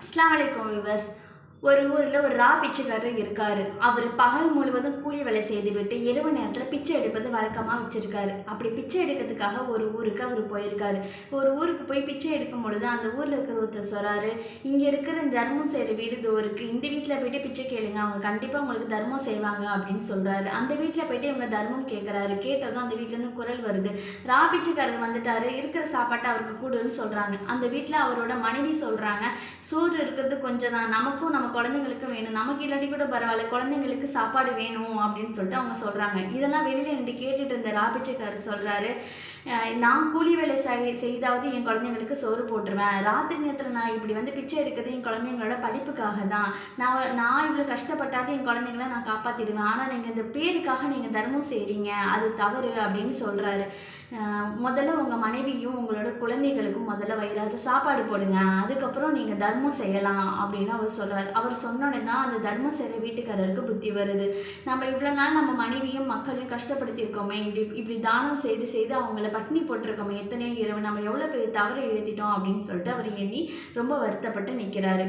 அஸ்லாம் வலைக்கம் விவஸ் ஒரு ஊரில் ஒரு ரா பிச்சைக்காரர் இருக்கார். அவர் பகல் முழுவதும் கூலி வேலை செய்துவிட்டு இரவு நேரத்தில் பிச்சை எடுப்பது வழக்கமாக வச்சுருக்காரு. அப்படி பிச்சை எடுக்கிறதுக்காக ஒரு ஊருக்கு அவர் போயிருக்காரு. ஒரு ஊருக்கு போய் பிச்சை எடுக்கும் பொழுது அந்த ஊரில் இருக்கிற ஒருத்தர் சொல்கிறாரு இங்கே இருக்கிற தர்மம் செய்கிற வீடு தோருக்கு இந்த வீட்டில் போயிட்டு பிச்சை கேளுங்க. அவங்க கண்டிப்பாக உங்களுக்கு தர்மம் செய்வாங்க அப்படின்னு சொல்கிறாரு அந்த வீட்டில் போயிட்டு இவங்க தர்மம் கேட்குறாரு கேட்டதும் அந்த வீட்டிலேருந்து குரல் வருது. ரா பிச்சைக்காரர் வந்துட்டார். இருக்கிற சாப்பாட்டை அவருக்கு கூடுன்னு சொல்கிறாங்க அந்த வீட்டில் அவரோட மனைவி சொல்கிறாங்க சோறு இருக்கிறது கொஞ்சம் தான். நமக்கும் நமக்கு நம்ம குழந்தைங்களுக்கும் வேணும். நமக்கு இல்லாட்டி கூட பரவாயில்ல குழந்தைங்களுக்கு சாப்பாடு வேணும் அப்படின்னு சொல்லிட்டு அவங்க சொல்கிறாங்க இதெல்லாம் வெளியில் நின்று கேட்டுட்டு இருந்த ராபிச்சக்கார் சொல்கிறாரு நான் கூலி வேலை செய் செய்தாவது என் குழந்தைங்களுக்கு சோறு போட்டுருவேன். ராத்திரி நேரத்தில் நான் இப்படி வந்து பிச்சை எடுக்கிறது என் குழந்தைங்களோட படிப்புக்காக தான். நான் நான் இவ்வளோ கஷ்டப்பட்டாது என் குழந்தைங்கள நான் காப்பாற்றிடுவேன் ஆனால் நீங்கள் இந்த பேருக்காக நீங்கள் தர்மம் செய்கிறீங்க அது தவறு அப்படின்னு சொல்கிறாரு முதல்ல உங்கள் மனைவியும் உங்களோட குழந்தைகளுக்கும் முதல்ல வயிறாறு சாப்பாடு போடுங்க. அதுக்கப்புறம் நீங்கள் தர்மம் செய்யலாம் அப்படின்னு அவர் சொல்கிறார் அவர் சொன்னோடனே தான் அந்த தர்ம சேர வீட்டுக்காரருக்கு புத்தி வருது. நம்ம இவ்வளோ நாள் நம்ம மனைவியும் மக்களையும் கஷ்டப்படுத்தியிருக்கோமே இப்படி இப்படி தானம் செய்து செய்து அவங்கள பட்டினி போட்டிருக்கோமே எத்தனையோ இரவு நம்ம எவ்வளோ பெரிய தவறை எழுதிட்டோம் அப்படின்னு சொல்லிட்டு அவர் எண்ணி ரொம்ப வருத்தப்பட்டு நிற்கிறாரு